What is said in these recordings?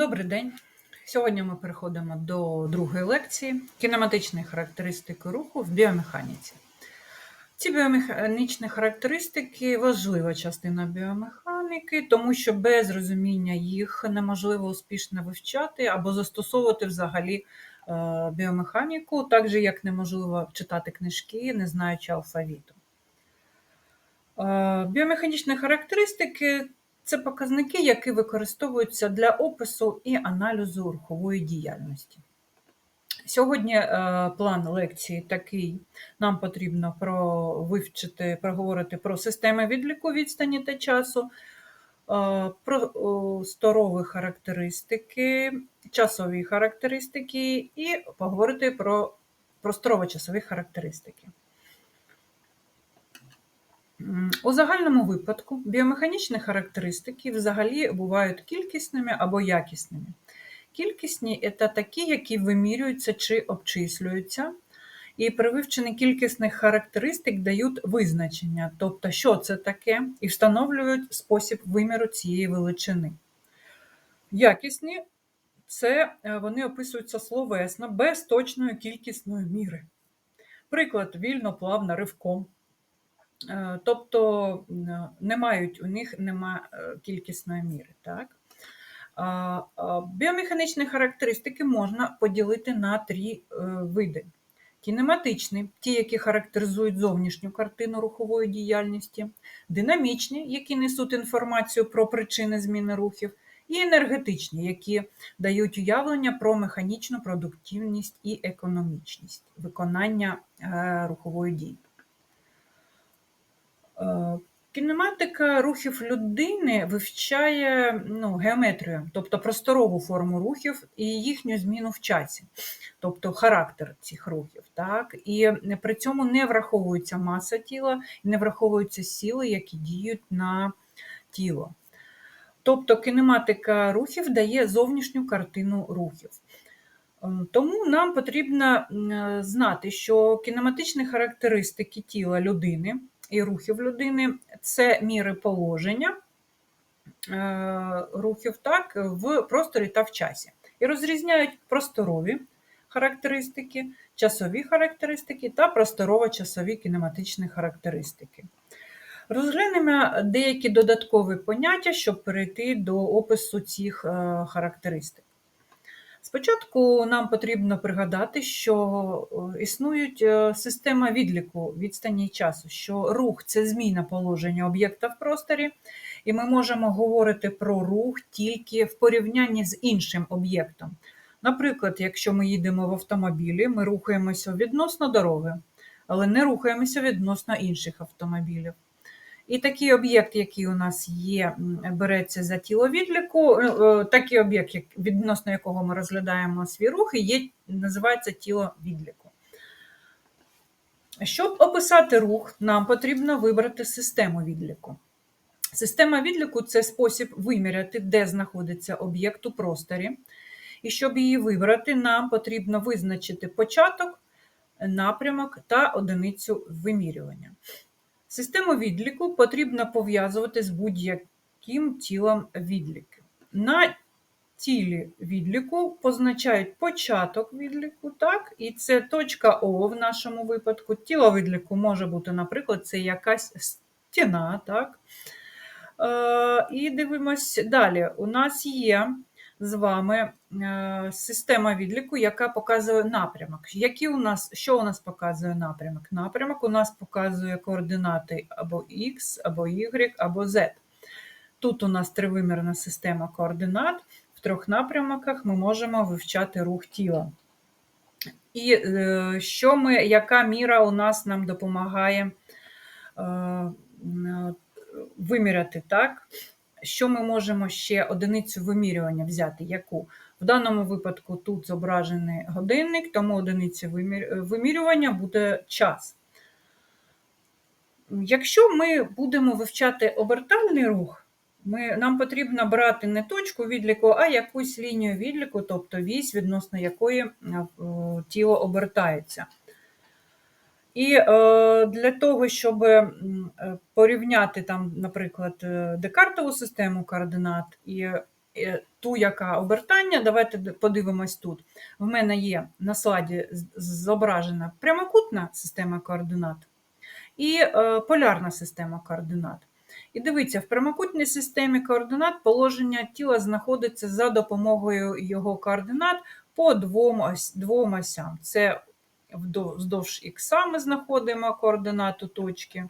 Добрий день. Сьогодні ми переходимо до другої лекції кінематичні характеристики руху в біомеханіці. Ці біомеханічні характеристики важлива частина біомеханіки, тому що без розуміння їх неможливо успішно вивчати або застосовувати взагалі е, біомеханіку, так же як неможливо читати книжки, не знаючи алфавіту. Е, Біомеханічні характеристики це показники, які використовуються для опису і аналізу рухової діяльності. Сьогодні е, план лекції такий: нам потрібно про вивчити, проговорити про системи відліку відстані та часу, е, про сторові характеристики, часові характеристики і поговорити про просторово-часові характеристики. У загальному випадку біомеханічні характеристики взагалі бувають кількісними або якісними. Кількісні це такі, які вимірюються чи обчислюються, і при вивченні кількісних характеристик дають визначення, тобто, що це таке, і встановлюють спосіб виміру цієї величини. Якісні це е, вони описуються словесно без точної кількісної міри. Приклад вільно, плавно, ривком. Е, Тобто не мають у них нема е, кількісної міри. Так? Біомеханічні характеристики можна поділити на три е, види. Кінематичні ті, які характеризують зовнішню картину рухової діяльності, динамічні, які несуть інформацію про причини зміни рухів, і енергетичні, які дають уявлення про механічну продуктивність і економічність виконання рухової дії. Е, Кінематика рухів людини вивчає ну, геометрію, тобто просторову форму рухів і їхню зміну в часі, тобто характер цих рухів. Так? І при цьому не враховується маса тіла, не враховуються сили, які діють на тіло. Тобто кінематика рухів дає зовнішню картину рухів. Ем, Тому нам потрібно знати, що кінематичні характеристики тіла людини і рухів людини це міри положення е, рухів так, в просторі та в часі. І розрізняють просторові характеристики, часові характеристики та просторово-часові кінематичні характеристики. Розглянемо деякі додаткові поняття, щоб перейти до опису цих е, характеристик. Спочатку нам потрібно пригадати, що е, існують е, система відліку відстані часу, що рух це зміна положення об'єкта в просторі, і ми можемо говорити про рух тільки в порівнянні з іншим об'єктом. Наприклад, якщо ми їдемо в автомобілі, ми рухаємося відносно дороги, але не рухаємося відносно інших автомобілів. І такий об'єкт, який у нас є, береться за тіло відліку, е, е, такий об'єкт, відносно якого ми розглядаємо свій рух, є, називається тіло відліку. Щоб описати рух, нам потрібно вибрати систему відліку. Система відліку це спосіб виміряти, де знаходиться об'єкт у просторі. І щоб її вибрати, нам потрібно визначити початок, напрямок та одиницю вимірювання. Систему відліку потрібно пов'язувати з будь-яким тілом відліку. На тілі відліку позначають початок відліку, так? і це точка О в нашому випадку. Тіло відліку може бути, наприклад, це якась стіна. Так? Е, і дивимось далі. У нас є з вами е, система відліку, яка показує напрямок. Які у нас, що у нас показує напрямок? Напрямок у нас показує координати або X, або Y, або Z. Тут у нас тривимірна система координат. В трьох напрямках ми можемо вивчати рух тіла. І е, що ми, яка міра у нас нам допомагає е, виміряти, так? Що ми можемо ще одиницю вимірювання взяти? Яку? В даному випадку тут зображений годинник, тому одиниця вимірювання буде час. Якщо ми будемо вивчати обертальний рух, ми, нам потрібно брати не точку відліку, а якусь лінію відліку, тобто вісь, відносно якої е, тіло обертається. І е, для того, щоб е, порівняти там, наприклад, е, декартову систему координат і е, ту, яка обертання. Давайте подивимось тут. В мене є на слайді зображена прямокутна система координат і полярна система координат. І дивіться, в прямокутній системі координат положення тіла знаходиться за допомогою його координат по двом, ось, двом осям. Це вздовж х ми знаходимо координату точки.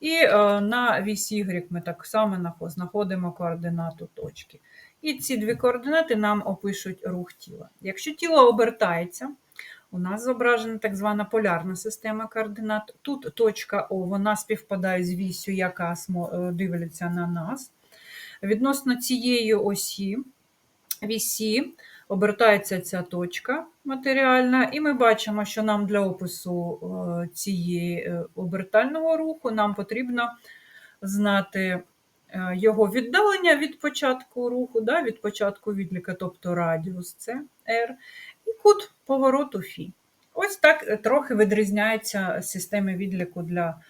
І е, на вісі Y ми так само знаходимо координату точки. І ці дві координати нам опишуть рух тіла. Якщо тіло обертається, у нас зображена так звана полярна система координат. Тут точка О, вона співпадає з вісю, яка е, дивиться на нас. Відносно цієї осі, вісі, обертається ця точка матеріальна, і ми бачимо, що нам для опису е, цієї е, обертального руху нам потрібно знати е, його віддалення від початку руху, да, від початку відліка, тобто радіус це R, і кут повороту Фі. Ось так трохи відрізняються системи відліку для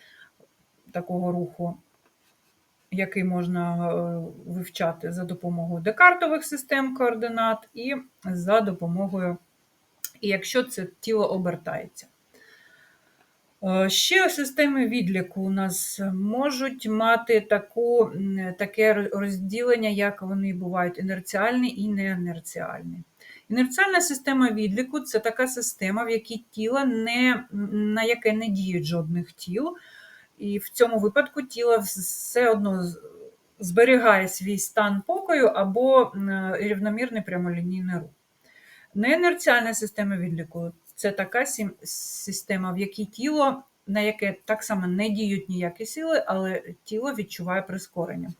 такого руху, який можна вивчати за допомогою декартових систем координат і за допомогою, і якщо це тіло обертається. Е, Ще системи відліку у нас можуть мати таку, таке розділення, як вони бувають інерціальні і неінерціальні. Інерціальна система відліку це така система, в якій тіло не, на яке не діють жодних тіл, і в цьому випадку тіло все одно зберігає свій стан покою або рівномірний прямолінійний рух. Неінерціальна система відліку це така система, в якій тіло, на яке так само не діють ніякі сили, але тіло відчуває прискорення.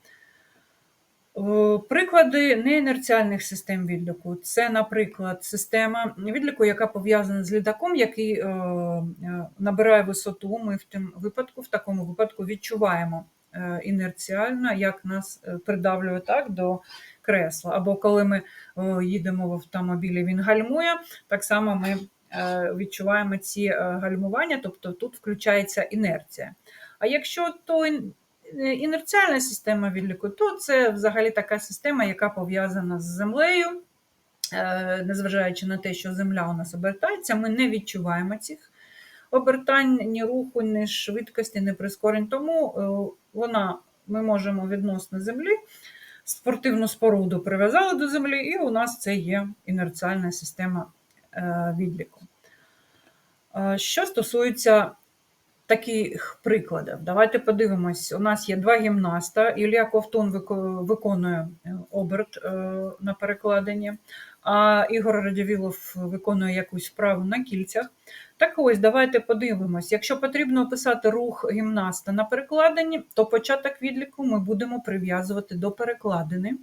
Е, Приклади неінерціальних систем відліку це, наприклад, система відліку, яка пов'язана з літаком, який е, е, набирає висоту. Ми в тим випадку, в такому випадку відчуваємо інерціально, як нас придавлює так до кресла. Або коли ми їдемо в автомобілі, він гальмує, так само ми е, відчуваємо ці е, гальмування, тобто тут включається інерція. А якщо то е, інерціальна система відліку, то це взагалі така система, яка пов'язана з землею. Незважаючи на те, що земля у нас обертається, ми не відчуваємо цих обертань, ні руху, ні швидкості, ні прискорень. Тому вона, ми можемо відносно землі спортивну споруду прив'язали до землі, і у нас це є інерціальна система е, відліку. Е, Що стосується таких прикладів, давайте подивимось. У нас є два гімнаста. Ілля Ковтун виконує е, оберт е, на перекладенні, а Ігор Радівілов виконує якусь вправу на кільцях. Так ось, давайте подивимось. Якщо потрібно описати рух гімнаста на перекладині, то початок відліку ми будемо прив'язувати до перекладини.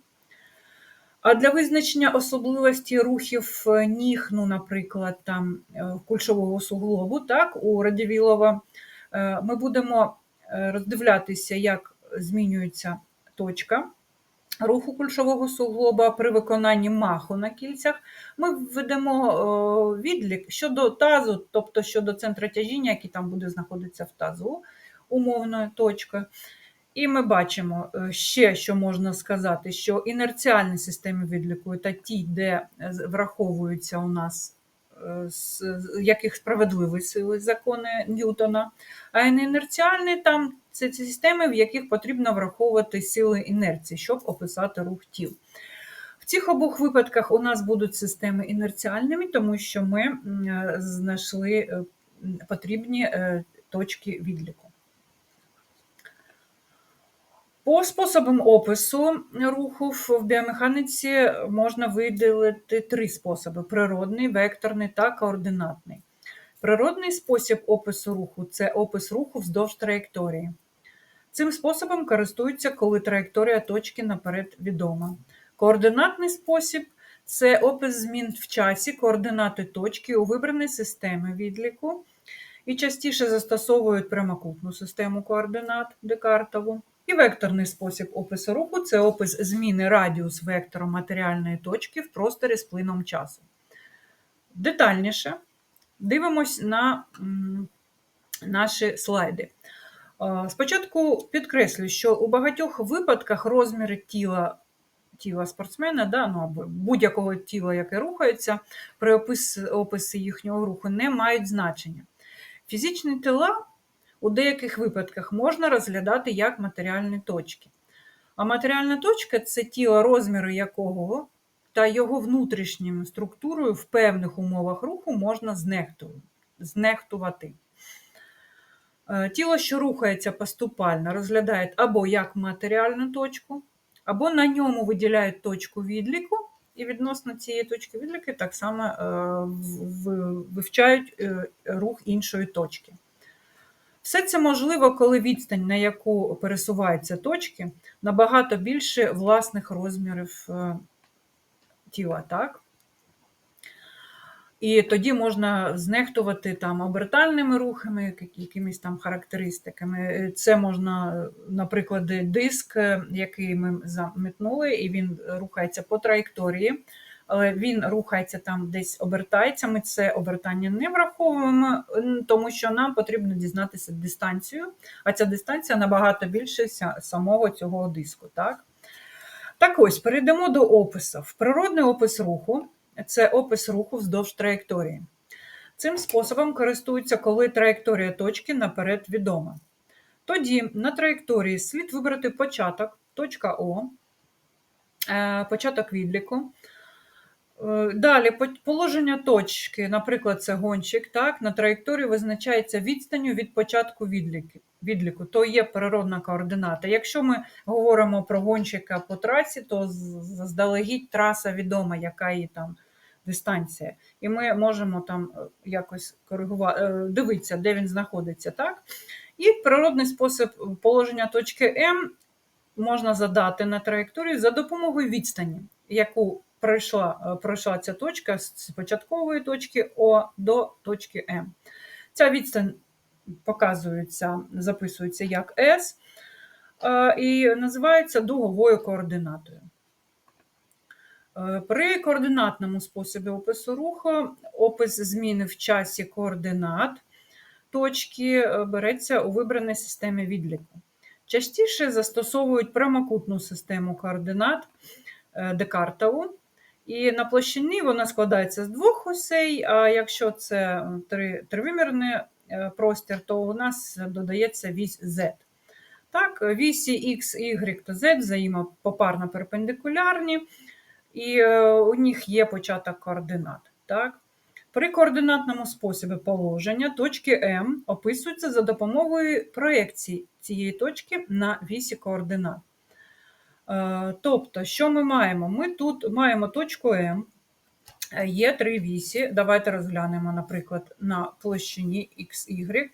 А для визначення особливості рухів е, ніг, ну, наприклад, там е, кульшового суглобу, так, у Радівілова, ми будемо роздивлятися, як змінюється точка руху кульшового суглоба при виконанні маху на кільцях. Ми введемо е, відлік щодо тазу, тобто щодо центра тяжіння, який там буде знаходитися в тазу, умовною точкою. І ми бачимо е, ще, що можна сказати, що інерціальні системи відліку та ті, де е, враховуються у нас з яких справедливі сили закони Ньютона, а інерціальні там це ці системи, в яких потрібно враховувати сили інерції, щоб описати рух тіл. В цих обох випадках у нас будуть системи інерціальними, тому що ми знайшли е, потрібні е, точки відліку. По способам опису руху в біомеханіці можна виділити три способи: природний, векторний та координатний. Природний спосіб опису руху це опис руху вздовж траєкторії. Цим способом користуються, коли траєкторія точки наперед відома. Координатний спосіб це опис змін в часі координати точки у вибраній системі відліку і частіше застосовують прямокутну систему координат декартову. І векторний спосіб опису руху це опис зміни радіус вектора матеріальної точки в просторі з плином часу. Детальніше дивимось на наші слайди. Спочатку підкреслю, що у багатьох випадках розміри тіла тіла спортсмена, да, ну, або будь-якого тіла, яке рухається, при опис, описі їхнього руху не мають значення. Фізичні тіла у деяких випадках можна розглядати як матеріальні точки. А матеріальна точка це тіло, розміри якого та його внутрішньою структурою в певних умовах руху можна знехтувати. Е, Тіло, що рухається поступально, розглядають або як матеріальну точку, або на ньому виділяють точку відліку, і відносно цієї точки відліку так само е, вивчають е, рух іншої точки. Все це можливо, коли відстань, на яку пересуваються точки, набагато більше власних розмірів тіла, так? І тоді можна знехтувати там обертальними рухами, якимись там характеристиками. Е, Це можна, наприклад, диск, е, який ми заметнули, і він рухається по траєкторії, але він рухається там, десь обертається. Ми це обертання не враховуємо, тому що нам потрібно дізнатися дистанцію, а ця дистанція набагато більше самого цього диску. Так, так ось перейдемо до описів. Природний опис руху це опис руху вздовж траєкторії. Цим способом користуються, коли траєкторія точки наперед відома. Тоді на траєкторії слід вибрати початок, точка О, е, початок відліку. Е, Далі положення точки, наприклад, це гонщик, так, на траєкторії визначається відстанню від початку відліку, відліку, то є природна координата. Якщо ми говоримо про гонщика по трасі, то заздалегідь траса відома, яка її там дистанція. І ми можемо там е, якось коригувати, дивитися, де він знаходиться. так? І природний спосіб положення точки М можна задати на траєкторії за допомогою відстані, яку пройшла, е, пройшла ця точка з початкової точки О до точки М. Ця відстань показується, записується як S е, і називається дуговою координатою. Е, При координатному способі опису руху опис зміни в часі координат точки е, береться у вибраній системі відліку. Частіше застосовують прямокутну систему координат Декартову, і на площині вона складається з двох осей, а якщо це три, тривимірний е, простір, то у нас додається вісь Z. Так, вісі X, Y та Z взаємопопарно перпендикулярні, і е, у них є початок координат. Так? При координатному способі положення точки М описуються за допомогою проєкції цієї точки на вісі координат. Е, Тобто, що ми маємо? Ми тут маємо точку М, е, є три вісі. Давайте розглянемо, наприклад, на площині XY.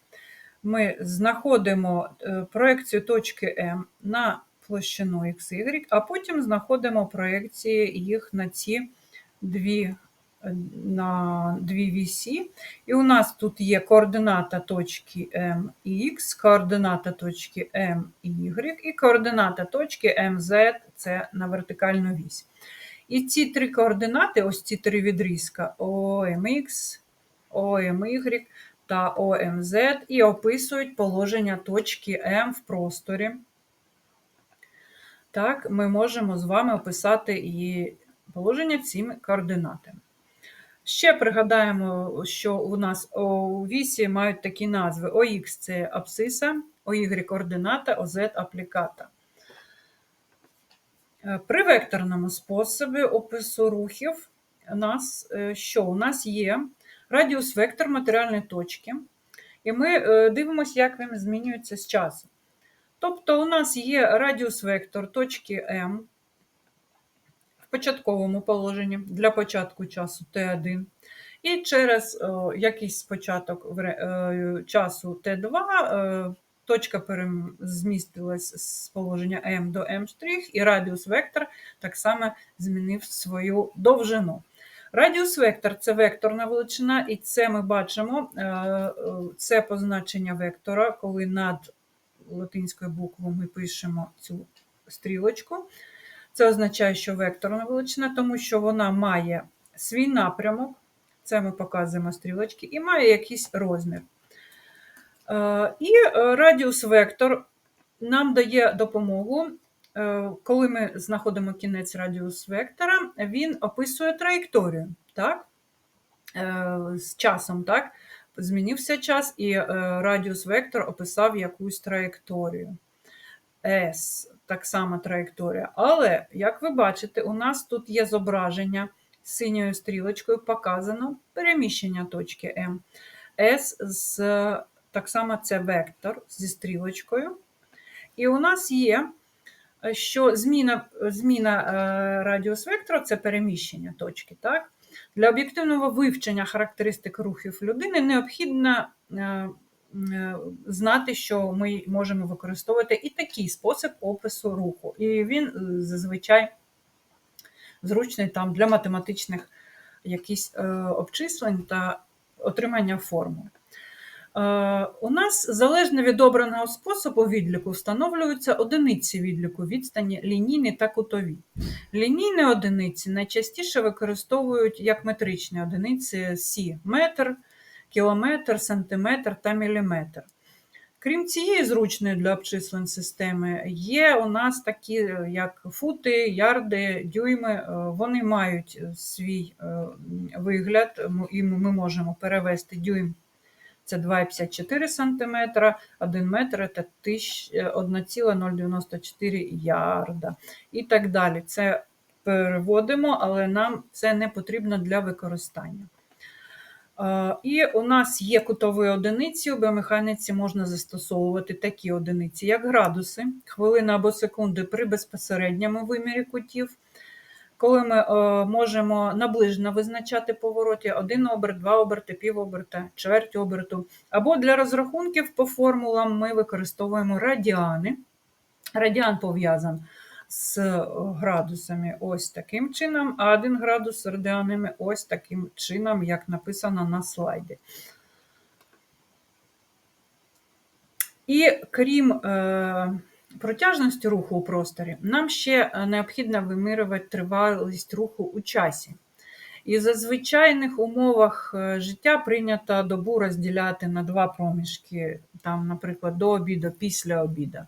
Ми знаходимо е, проекцію точки М на площину XY, а потім знаходимо проекції їх на ці дві, е, на дві вісі. І у нас тут є координата точки MX, координата точки MY і координата точки MZ це на вертикальну вісь. І ці три координати, ось ці три відрізка OMX, OMY та OMZ, і описують положення точки М в просторі. Так, ми можемо з вами описати її положення цими координатами. Ще пригадаємо, що у нас у вісі мають такі назви: ОХ це абсциса, ОY координата, ОЗ апліката. Е, При векторному способі опису рухів нас е, що? У нас є радіус вектор матеріальної точки, і ми е, дивимося, як він змінюється з часом. Тобто, у нас є радіус вектор точки М в початковому положенні для початку часу Т1. І через якийсь початок часу Т2 е, точка перем- змістилась з положення М до М', і радіус вектор так само змінив свою довжину. Радіус вектор це векторна величина, і це ми бачимо, е, е, це позначення вектора, коли над латинською буквою ми пишемо цю стрілочку. Це означає, що векторна величина, тому що вона має свій напрямок, це ми показуємо стрілочки, і має якийсь розмір. Е, І е, радіус вектор нам дає допомогу е, коли ми знаходимо кінець радіус вектора, він описує траєкторію, так? З часом, так? Змінився час, і радіус вектор описав якусь траєкторію. S, так само траєкторія. Але, як ви бачите, у нас тут є зображення синьою стрілочкою показано переміщення точки М. S з так само це вектор зі стрілочкою. І у нас є, що зміна, зміна е, радіус вектора це переміщення точки. Так? Для об'єктивного вивчення характеристик рухів людини необхідно е, е, знати, що ми можемо використовувати і такий спосіб опису руху. І він е, зазвичай зручний там для математичних якісь е, обчислень та отримання формул. Е, У нас залежно від обраного способу відліку встановлюються одиниці відліку відстані лінійні та кутові. Лінійні одиниці найчастіше використовують як метричні одиниці Сі метр, кілометр, сантиметр та міліметр. Крім цієї зручної для обчислень системи, є у нас такі, як фути, ярди, дюйми. Е, Вони мають свій е, вигляд, і ми можемо перевести дюйм це 2,54 см, 1 метр це е, 1,094 ярда і так далі. Це переводимо, але нам це не потрібно для використання. Е, І у нас є кутові одиниці. У біомеханіці можна застосовувати такі одиниці, як градуси, хвилини або секунди при безпосередньому вимірі кутів. Коли ми е, можемо наближено визначати повороті один оберт, два оберти, пів оберта, чверть оберту. Або для розрахунків по формулам ми використовуємо радіани. Радіан пов'язан з е, градусами ось таким чином, а 1 градус з радіанами ось таким чином, як написано на слайді. І крім е, протяжності руху у просторі, нам ще е, необхідно вимірювати тривалість руху у часі. І за звичайних умовах е, життя прийнято добу розділяти на два проміжки, там, наприклад, до обіду, після обіду.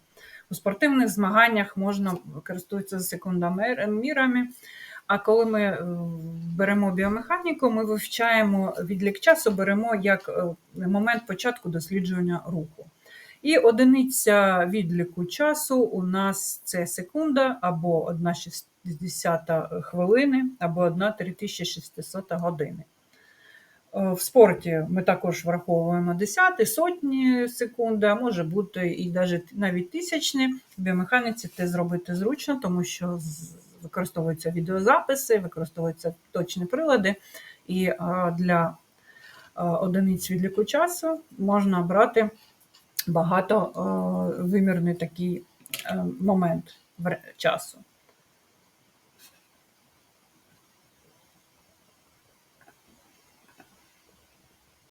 У спортивних змаганнях можна користуватися секундомірами, а коли ми е, беремо біомеханіку, ми вивчаємо відлік часу, беремо як момент початку дослідження руху. І одиниця відліку часу у нас це секунда або 1 60 хвилини, або 1 3600 години. Е, В спорті ми також враховуємо десяти, сотні секунди, а може бути і навіть тисячні. В біомеханіці це зробити зручно, тому що використовуються відеозаписи, використовуються точні прилади, і для одиниць відліку часу можна брати багато е, вимірний такий е, момент часу.